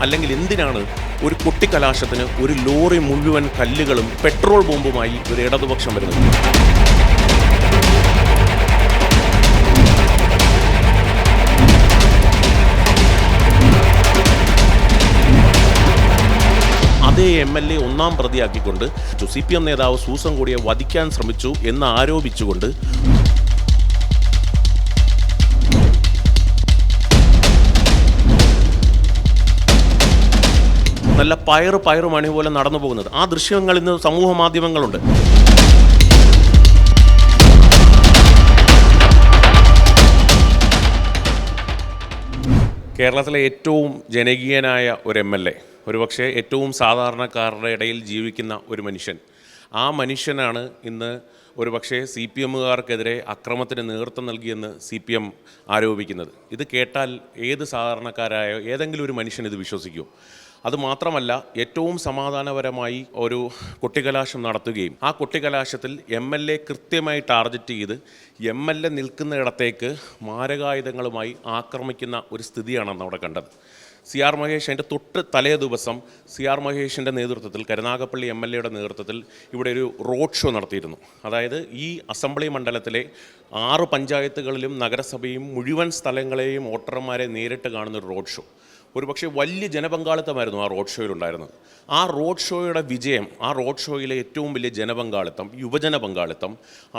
അല്ലെങ്കിൽ എന്തിനാണ് ഒരു കൊട്ടിക്കലാശത്തിന് ഒരു ലോറി മുഴുവൻ കല്ലുകളും പെട്രോൾ ബോംബുമായി ഒരു ഇടതുപക്ഷം വരുന്നത്? അതേ എം എൽ എ ഒന്നാം പ്രതിയാക്കിക്കൊണ്ട് സി പി എം നേതാവ് സൂസൻ കൂടിയെ വധിക്കാൻ ശ്രമിച്ചു എന്ന് ആരോപിച്ചുകൊണ്ട് നല്ല പയറ് പയറ് മണി പോലെ നടന്നു പോകുന്നത്. ആ ദൃശ്യങ്ങൾ ഇന്ന് സമൂഹ മാധ്യമങ്ങളുണ്ട്. കേരളത്തിലെ ഏറ്റവും ജനകീയനായ ഒരു എം എൽ എ ഒരുപക്ഷെ ഏറ്റവും സാധാരണക്കാരുടെ ഇടയിൽ ജീവിക്കുന്ന ഒരു മനുഷ്യൻ. ആ മനുഷ്യനാണ് ഇന്ന് ഒരുപക്ഷെ സി പി എമ്മുകാർക്കെതിരെ അക്രമത്തിന് നേതൃത്വം നൽകിയെന്ന് സി പി എം ആരോപിക്കുന്നത്. ഇത് കേട്ടാൽ ഏത് സാധാരണക്കാരായ ഏതെങ്കിലും ഒരു മനുഷ്യൻ ഇത് വിശ്വസിക്കുമോ അതുമാത്രമല്ല ഏറ്റവും സമാധാനപരമായി ഒരു കൊട്ടിക്കലാശം നടത്തുകയും ആ കൊട്ടിക്കലാശത്തിൽ എം എൽ എ കൃത്യമായി ടാർജറ്റ് ചെയ്ത് എം എൽ എ നിൽക്കുന്നിടത്തേക്ക് മാരകായുധങ്ങളുമായി ആക്രമിക്കുന്ന ഒരു സ്ഥിതിയാണ് അവിടെ കണ്ടത്. സി ആർ മഹേഷ് അതിന്റെ തൊട്ട് തലേ ദിവസം സി ആർ മഹേഷിന്റെ നേതൃത്വത്തിൽ കരുനാഗപ്പള്ളി എം എൽ എയുടെ നേതൃത്വത്തിൽ ഇവിടെ ഒരു റോഡ് ഷോ നടത്തിയിരുന്നു. അതായത് ഈ അസംബ്ലി മണ്ഡലത്തിലെ ആറ് പഞ്ചായത്തുകളിലും നഗരസഭയും മുഴുവൻ സ്ഥലങ്ങളെയും വോട്ടർമാരെ നേരിട്ട് കാണുന്ന ഒരു റോഡ് ഷോ. ഒരുപക്ഷെ വലിയ ജനപങ്കാളിത്തമായിരുന്നു ആ റോഡ് ഷോയിലുണ്ടായിരുന്നത്. ആ റോഡ് ഷോയുടെ വിജയം ആ റോഡ് ഷോയിലെ ഏറ്റവും വലിയ ജനപങ്കാളിത്തം യുവജന പങ്കാളിത്തം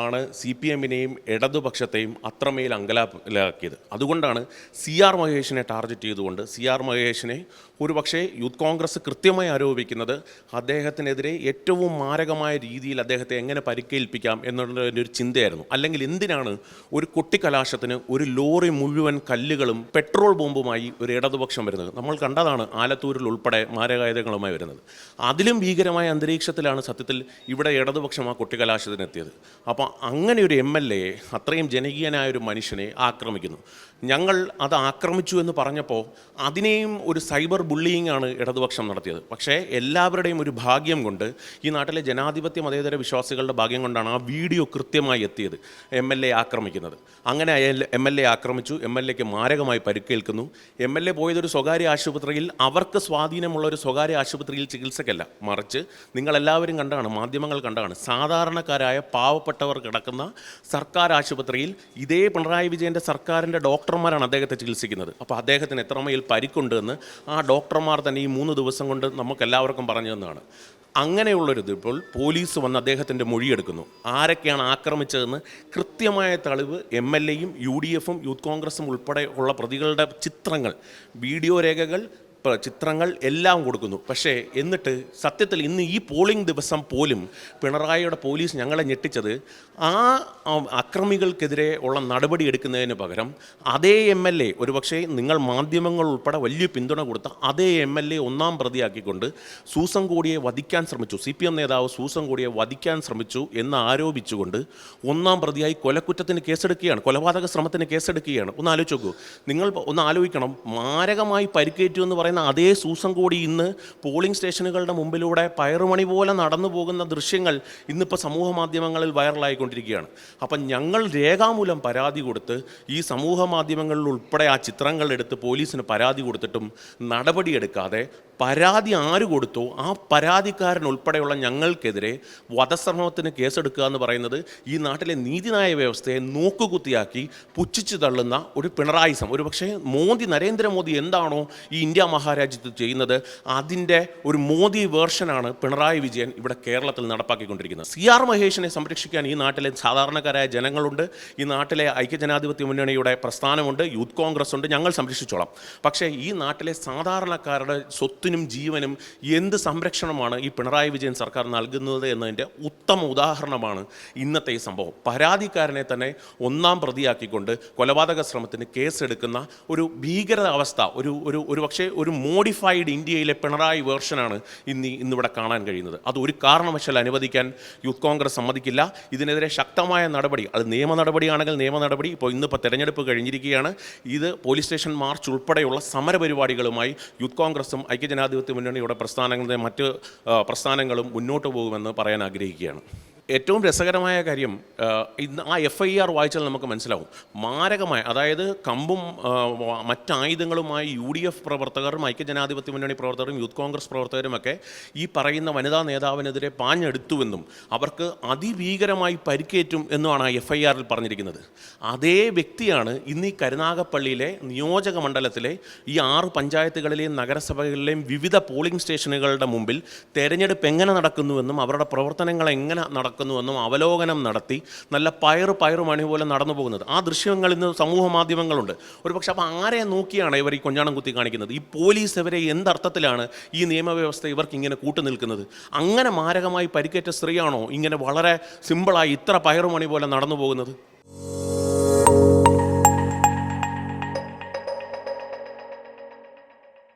ആണ് സി പി എമ്മിനെയും ഇടതുപക്ഷത്തെയും അത്രമേൽ അങ്കലാക്കിയത് അതുകൊണ്ടാണ് സി ആർ മഹേഷിനെ ടാർഗറ്റ് ചെയ്തുകൊണ്ട് സി ആർ മഹേഷിനെ ഒരുപക്ഷെ യൂത്ത് കോൺഗ്രസ് കൃത്യമായി ആരോപിക്കുന്നത് അദ്ദേഹത്തിനെതിരെ ഏറ്റവും മാരകമായ രീതിയിൽ അദ്ദേഹത്തെ എങ്ങനെ പരിക്കേൽപ്പിക്കാം എന്നുള്ളതിന്റെ ഒരു ചിന്തയായിരുന്നു. അല്ലെങ്കിൽ എന്തിനാണ് ഒരു കൊട്ടിക്കലാശത്തിന് ഒരു ലോറി മുഴുവൻ കല്ലുകളും പെട്രോൾ ബോംബുമായി ഒരു ഇടതുപക്ഷം വരുന്നത്? നമ്മൾ കണ്ടതാണ് ആലത്തൂരിൽ ഉൾപ്പെടെ മാരകായുധങ്ങളുമായി വരുന്നത്. അതിലും ഭീകരമായ അന്തരീക്ഷത്തിലാണ് സത്യത്തിൽ ഇവിടെ ഇടതുപക്ഷം ആ കുട്ടികലാശത്തിനെത്തിയത് അപ്പോൾ അങ്ങനെ ഒരു എം എൽ എയെ അത്രയും ജനകീയനായ ഒരു മനുഷ്യനെ ആക്രമിക്കുന്നു. ഞങ്ങൾ അത് ആക്രമിച്ചു എന്ന് പറഞ്ഞപ്പോൾ അതിനെയും ഒരു സൈബർ ബുള്ളിയിങ് ആണ് ഇടതുപക്ഷം നടത്തിയത്. പക്ഷേ എല്ലാവരുടെയും ഒരു ഭാഗ്യം കൊണ്ട് ഈ നാട്ടിലെ ജനാധിപത്യ മതേതര വിശ്വാസികളുടെ ഭാഗ്യം കൊണ്ടാണ് ആ വീഡിയോ കൃത്യമായി എത്തിയത് എം എൽ എ ആക്രമിക്കുന്നത്. അങ്ങനെ എം എൽ എ ആക്രമിച്ചു. എം എൽ എക്ക് മാരകമായി പരിക്കേൽക്കുന്നു. എം എൽ എ പോയതൊരു സ്വകാര്യ ആശുപത്രിയിൽ അവർക്ക് സ്വാധീനമുള്ള ഒരു സ്വകാര്യ ആശുപത്രിയിൽ ചികിത്സയ്ക്കല്ല മറിച്ച് നിങ്ങളെല്ലാവരും കണ്ടാണ് മാധ്യമങ്ങൾ കണ്ടാണ്. സാധാരണക്കാരായ പാവപ്പെട്ടവർ കിടക്കുന്ന സർക്കാർ ആശുപത്രിയിൽ ഇതേ പിണറായി വിജയന്റെ സർക്കാരിന്റെ ഡോക്ടർമാരാണ് അദ്ദേഹത്തെ ചികിത്സിക്കുന്നത്. അപ്പോൾ അദ്ദേഹത്തിന് എത്രമേൽ പരിക്കുണ്ടെന്ന് ആ ഡോക്ടർമാർ തന്നെ ഈ മൂന്ന് ദിവസം കൊണ്ട് നമുക്കെല്ലാവർക്കും പറഞ്ഞു തന്നതാണ്. അങ്ങനെയുള്ളൊരിത് ഇപ്പോൾ പോലീസ് വന്ന് അദ്ദേഹത്തിന്റെ മൊഴിയെടുക്കുന്നു. ആരൊക്കെയാണ് ആക്രമിച്ചതെന്ന് കൃത്യമായ തെളിവ് എം എൽ എയും യു ഡി എഫും യൂത്ത് കോൺഗ്രസും ഉൾപ്പെടെ ഉള്ള പ്രതികളുടെ ചിത്രങ്ങൾ വീഡിയോ രേഖകൾ ചിത്രങ്ങൾ എല്ലാം കൊടുക്കുന്നു. പക്ഷേ എന്നിട്ട് സത്യത്തിൽ ഇന്ന് ഈ പോളിംഗ് ദിവസം പോലും പിണറായിയുടെ പോലീസ് ഞങ്ങളെ ഞെട്ടിച്ചത് ആ അക്രമികൾക്കെതിരെ ഉള്ള നടപടി എടുക്കുന്നതിന് പകരം അതേ എം എൽ എ ഒരുപക്ഷെ നിങ്ങൾ മാധ്യമങ്ങൾ ഉൾപ്പെടെ വലിയ പിന്തുണ കൊടുത്ത അതേ എം എൽ എ ഒന്നാം പ്രതിയാക്കിക്കൊണ്ട് സൂസൻ കോടിയെ വധിക്കാൻ ശ്രമിച്ചു. സി പി എം നേതാവ് സൂസൻ കോടിയെ വധിക്കാൻ ശ്രമിച്ചു എന്ന് ആരോപിച്ചുകൊണ്ട് ഒന്നാം പ്രതിയായി കൊലക്കുറ്റത്തിന് കേസെടുക്കുകയാണ്. കൊലപാതക ശ്രമത്തിന് കേസെടുക്കുകയാണ്. ഒന്ന് ആലോചിച്ച് നോക്കൂ. നിങ്ങൾ ഒന്ന് ആലോചിക്കണം. മാരകമായി പരിക്കേറ്റു എന്ന് പറയുന്ന അതേ സൂസൻ കൂടി ഇന്ന് പോളിംഗ് സ്റ്റേഷനുകളുടെ മുമ്പിലൂടെ പയറുമണി പോലെ നടന്നു പോകുന്ന ദൃശ്യങ്ങൾ ഇന്നിപ്പോൾ സമൂഹ മാധ്യമങ്ങളിൽ വൈറലായിക്കൊണ്ടിരിക്കുകയാണ്. അപ്പം ഞങ്ങൾ രേഖാമൂലം പരാതി കൊടുത്ത് ഈ സമൂഹ മാധ്യമങ്ങളിൽ ഉൾപ്പെടെ ആ ചിത്രങ്ങൾ എടുത്ത് പോലീസിന് പരാതി കൊടുത്തിട്ടും നടപടിയെടുക്കാതെ പരാതി ആര് കൊടുത്തോ ആ പരാതിക്കാരൻ ഉൾപ്പെടെയുള്ള ഞങ്ങൾക്കെതിരെ വധശ്രമത്തിന് കേസെടുക്കുക എന്ന് പറയുന്നത് ഈ നാട്ടിലെ നീതിന്യായ വ്യവസ്ഥയെ നോക്കുകുത്തിയാക്കി പുച്ഛിച്ചു തള്ളുന്ന ഒരു പിണറായിസം ഒരു പക്ഷേ മോദി നരേന്ദ്രമോദി എന്താണോ ഈ ഇന്ത്യ മഹാരാജ്യത്ത് ചെയ്യുന്നത്. അതിന്റെ ഒരു മോദി വേർഷനാണ് പിണറായി വിജയൻ ഇവിടെ കേരളത്തിൽ നടപ്പാക്കിക്കൊണ്ടിരിക്കുന്നത്. സി ആർ മഹേഷിനെ സംരക്ഷിക്കാൻ ഈ നാട്ടിലെ സാധാരണക്കാരായ ജനങ്ങളുണ്ട്. ഈ നാട്ടിലെ ഐക്യജനാധിപത്യ മുന്നണിയുടെ പ്രസ്ഥാനമുണ്ട്. യൂത്ത് കോൺഗ്രസ് ഉണ്ട്. ഞങ്ങൾ സംരക്ഷിച്ചോളാം. പക്ഷേ ഈ നാട്ടിലെ സാധാരണക്കാരുടെ സ്വത്തിനും ജീവനും എന്ത് സംരക്ഷണമാണ് ഈ പിണറായി വിജയൻ സർക്കാർ നൽകുന്നത് എന്നതിന്റെ ഉത്തമ ഉദാഹരണമാണ് ഇന്നത്തെ ഈ സംഭവം. പരാതിക്കാരനെ തന്നെ ഒന്നാം പ്രതിയാക്കിക്കൊണ്ട് കൊലപാതക ശ്രമത്തിന് കേസെടുക്കുന്ന ഒരു ഭീകര അവസ്ഥ ഒരു ഒരു ഒരു പക്ഷേ ഒരു മോഡിഫൈഡ് ഇന്ത്യയിലെ പിണറായി വേർഷനാണ് ഇന്ന് ഇന്നിവിടെ കാണാൻ കഴിയുന്നത്. അത് ഒരു കാരണവശാൽ അനുവദിക്കാൻ യൂത്ത് കോൺഗ്രസ് സമ്മതിക്കില്ല. ഇതിനെതിരെ ശക്തമായ നടപടി അത് നിയമ നടപടിയാണെങ്കിൽ നിയമ നടപടി ഇപ്പോൾ ഇന്നിപ്പോൾ തെരഞ്ഞെടുപ്പ് കഴിഞ്ഞിരിക്കുകയാണ്. ഇത് പോലീസ് സ്റ്റേഷൻ മാർച്ച് ഉൾപ്പെടെയുള്ള സമരപരിപാടികളുമായി യൂത്ത് കോൺഗ്രസും ഐക്യജനാധിപത്യ മുന്നണിയുടെ പ്രസ്ഥാനങ്ങളുടെ മറ്റ് പ്രസ്ഥാനങ്ങളും മുന്നോട്ട് പോകുമെന്ന് പറയാൻ ആഗ്രഹിക്കുകയാണ്. ഏറ്റവും രസകരമായ കാര്യം ഇന്ന് ആ എഫ് ഐ ആർ വായിച്ചാൽ നമുക്ക് മനസ്സിലാവും. മാരകമായ അതായത് കമ്പും മറ്റായുധങ്ങളുമായി യു ഡി എഫ് പ്രവർത്തകരും ഐക്യജനാധിപത്യ മുന്നണി പ്രവർത്തകരും യൂത്ത് കോൺഗ്രസ് പ്രവർത്തകരുമൊക്കെ ഈ പറയുന്ന വനിതാ നേതാവിനെതിരെ പാഞ്ഞെടുത്തുവെന്നും അവർക്ക് അതിഭീകരമായി പരിക്കേറ്റും എന്നുമാണ് ആ എഫ് ഐ ആറിൽ പറഞ്ഞിരിക്കുന്നത്. അതേ വ്യക്തിയാണ് ഇന്ന് ഈ കരുനാഗപ്പള്ളിയിലെ നിയോജക മണ്ഡലത്തിലെ ഈ ആറ് പഞ്ചായത്തുകളിലെയും നഗരസഭകളിലെയും വിവിധ പോളിംഗ് സ്റ്റേഷനുകളുടെ മുമ്പിൽ തെരഞ്ഞെടുപ്പ് എങ്ങനെ നടക്കുന്നുവെന്നും അവരുടെ പ്രവർത്തനങ്ങൾ എങ്ങനെ നടക്കുന്നുവെന്നും അവലോകനം നടത്തി നല്ല പയറ് പയറ് മണി പോലെ നടന്നു പോകുന്നത്. ആ ദൃശ്യങ്ങൾ ഇന്ന് സമൂഹ മാധ്യമങ്ങളുണ്ട്. ഒരു പക്ഷെ അപ്പോൾ ആരെ നോക്കിയാണ് ഇവർ ഈ കൊഞ്ഞാണം കുത്തി കാണിക്കുന്നത്? ഈ പോലീസ് ഇവരെ എന്തർത്ഥത്തിലാണ് ഈ നിയമവ്യവസ്ഥ ഇവർക്ക് ഇങ്ങനെ കൂട്ടു നിൽക്കുന്നത്? അങ്ങനെ മാരകമായി പരിക്കേറ്റ സ്ത്രീയാണോ ഇങ്ങനെ വളരെ സിമ്പിളായി ഇത്ര പയറുമണി പോലെ നടന്നു പോകുന്നത്?